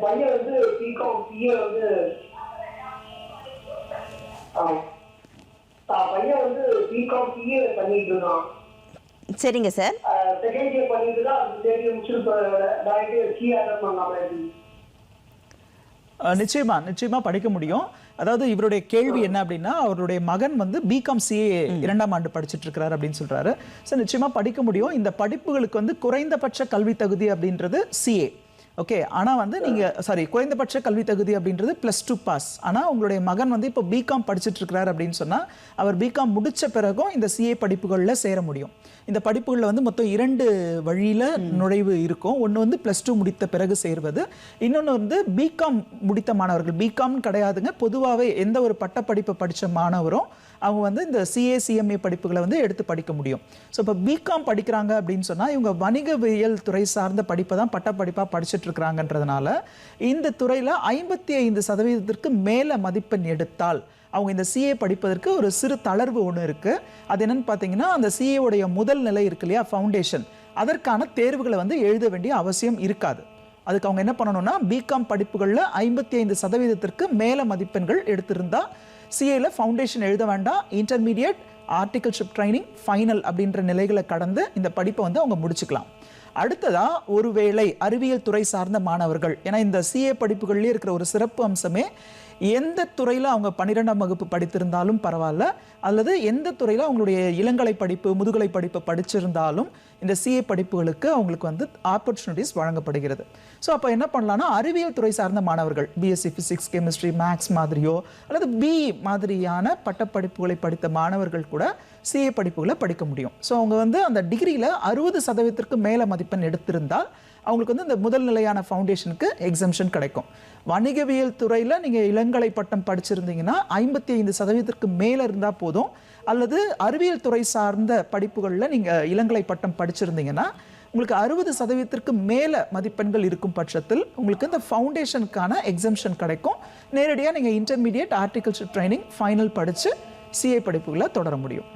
பையன் வந்து BCom CA வந்து ஆ. ஆ, பையன் வந்து பிகாம் சிஏ பண்ணிட்டு இருக்கான் சரிங்க சார். செகண்ட் இயர் பண்ணிட்டு தான் முடிச்சுட்டு நிச்சயமா நிச்சயமா படிக்க முடியும். அதாவது இவருடைய கேள்வி என்ன அப்படின்னா அவருடைய மகன் வந்து பிகாம் சிஏ இரண்டாம் ஆண்டு படிச்சிட்டு இருக்கிறாரு அப்படின்னு சொல்றாரு. ஸோ நிச்சயமா படிக்க முடியும். இந்த படிப்புகளுக்கு வந்து குறைந்தபட்ச கல்வி தகுதி அப்படின்றது சிஏ ஓகே ஆனா வந்து நீங்க சாரி குறைந்தபட்ச கல்வி தகுதி அப்படின்றது ப்ளஸ் டூ பாஸ் ஆனா உங்களுடைய மகன் வந்து இப்போ பிகாம் படிச்சிட்டு இருக்கிறாரு அப்படின்னு சொன்னா அவர் பிகாம் முடிச்ச பிறகும் இந்த சிஏ படிப்புகள்ல சேர முடியும். இந்த படிப்புகளில் வந்து மொத்தம் இரண்டு வழியில நுழைவு இருக்கும். ஒன்று வந்து ப்ளஸ் டூ முடித்த பிறகு சேர்வது. இன்னொன்று வந்து பிகாம் முடித்த மாணவர்கள் பிகாம் கிடையாதுங்க. பொதுவாகவே எந்த ஒரு பட்டப்படிப்பை படித்த மாணவரும் அவங்க வந்து இந்த சிஏ சிஎம்ஏ படிப்புகளை வந்து எடுத்து படிக்க முடியும். ஸோ இப்போ பிகாம் படிக்கிறாங்க அப்படின்னு சொன்னால் இவங்க வணிகவியல் துறை சார்ந்த படிப்பை தான் பட்டப்படிப்பாக படிச்சுட்டு இருக்கிறாங்கன்றதுனால இந்த துறையில் ஐம்பத்தி ஐந்து சதவீதத்திற்கு மேலே மதிப்பெண் எடுத்தால் அவங்க இந்த சிஏ படிப்பதற்கு ஒரு சிறு தளர்வு ஒன்று இருக்குது அது என்னென்னு பார்த்தீங்கன்னா அந்த சிஏவுடைய முதல் நிலை இருக்கு இல்லையா ஃபவுண்டேஷன் அதற்கான தேர்வுகளை வந்து எழுத வேண்டிய அவசியம் இருக்காது. அதுக்கு அவங்க என்ன பண்ணணும்னா பிகாம் படிப்புகளில் ஐம்பத்தி ஐந்து சதவீதத்திற்கு மேலே மதிப்பெண்கள் எடுத்திருந்தால் சிஏல ஃபவுண்டேஷன் எழுத வேண்டாம் இன்டர்மீடியட் ஆர்டிகல்ஷிப் ட்ரைனிங் ஃபைனல் அப்படின்ற நிலைகளை கடந்து இந்த படிப்பை வந்து அவங்க முடிச்சுக்கலாம். அடுத்ததா ஒருவேளை அறிவியல் துறை சார்ந்த மாணவர்கள். ஏன்னா இந்த சிஏ படிப்புகள்லேயே இருக்கிற ஒரு சிறப்பு அம்சமே எந்த துறையில் அவங்க பன்னிரெண்டாம் வகுப்பு படித்திருந்தாலும் பரவாயில்ல அல்லது எந்த துறையில் அவங்களுடைய இளங்கலை படிப்பு முதுகலை படிப்பு படிச்சிருந்தாலும் இந்த சிஏ படிப்புகளுக்கு அவங்களுக்கு வந்து ஆப்பர்ச்சுனிட்டிஸ் வழங்கப்படுகிறது. ஸோ அப்போ என்ன பண்ணலாம்னா அறிவியல் துறை சார்ந்த மாணவர்கள் பிஎஸ்சி ஃபிசிக்ஸ் கெமிஸ்ட்ரி மேக்ஸ் மாதிரியோ அல்லது பிஇ மாதிரியான பட்டப்படிப்புகளை படித்த மாணவர்கள் கூட சிஏ படிப்புகளை படிக்க முடியும். ஸோ அவங்க வந்து அந்த டிகிரியில் அறுபது சதவீதத்திற்கு மேலே மதிப்பெண் எடுத்திருந்தால் அவங்களுக்கு வந்து இந்த முதல் நிலையான ஃபவுண்டேஷனுக்கு எக்ஸம்ஷன் கிடைக்கும். வணிகவியல் துறையில் நீங்கள் இளங்கலை பட்டம் படிச்சிருந்தீங்கன்னா ஐம்பத்தி ஐந்து சதவீதத்திற்கு மேலே இருந்தால் போதும். அல்லது அறிவியல் துறை சார்ந்த படிப்புகளில் நீங்கள் இளங்கலை பட்டம் படிச்சிருந்தீங்கன்னா உங்களுக்கு அறுபது சதவீதத்திற்கு மேலே மதிப்பெண்கள் இருக்கும் பட்சத்தில் உங்களுக்கு இந்த ஃபவுண்டேஷனுக்கான எக்ஸம்ஷன் கிடைக்கும். நேரடியாக நீங்கள் இன்டர்மீடியட் ஆர்டிகல்ஷிப் ட்ரைனிங் ஃபைனல் படித்து சிஏ படிப்புகளை தொடர முடியும்.